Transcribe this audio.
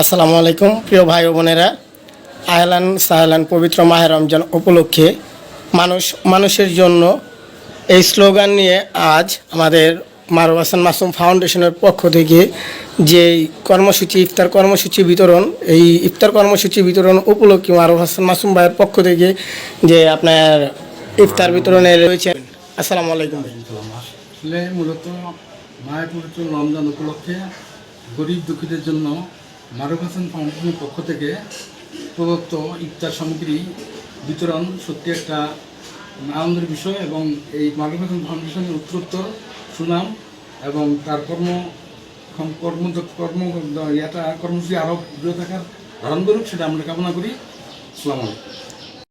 আসসালামু আলাইকুম, প্রিয় ভাই বোনেরা। আহলান সাহলান পবিত্র মাহের রমজান উপলক্ষে মানুষ, মানুষের জন্য এই স্লোগান নিয়ে আজ আমাদের মারুফ হাসান মাসুম ফাউন্ডেশনের পক্ষ থেকে যে কর্মসূচি, ইফতার কর্মসূচি বিতরণ, এই ইফতার কর্মসূচি বিতরণ উপলক্ষে মারুফ হাসান মাসুম ভাইয়ের পক্ষ থেকে যে আপনার ইফতার বিতরণে রয়েছে। আসসালামু আলাইকুম মূলত মায়ের পবিত্র রমজান উপলক্ষে গরিব দুঃখীদের জন্য মারুফ হাসান ফাউন্ডেশনের পক্ষ থেকে প্রদত্ত ইফতার সামগ্রী বিতরণ সত্যি একটা আনন্দের বিষয় এবং এই মারুফ হাসান ফাউন্ডেশনের উত্তরোত্তর, সুনাম এবং তার কর্ম কর্ম কর্ম, ইয়াটা কর্মসূচি আরও দূরে থাকার ধারণ করুক সেটা আমরা কামনা করি। সালাম আলাইকুম।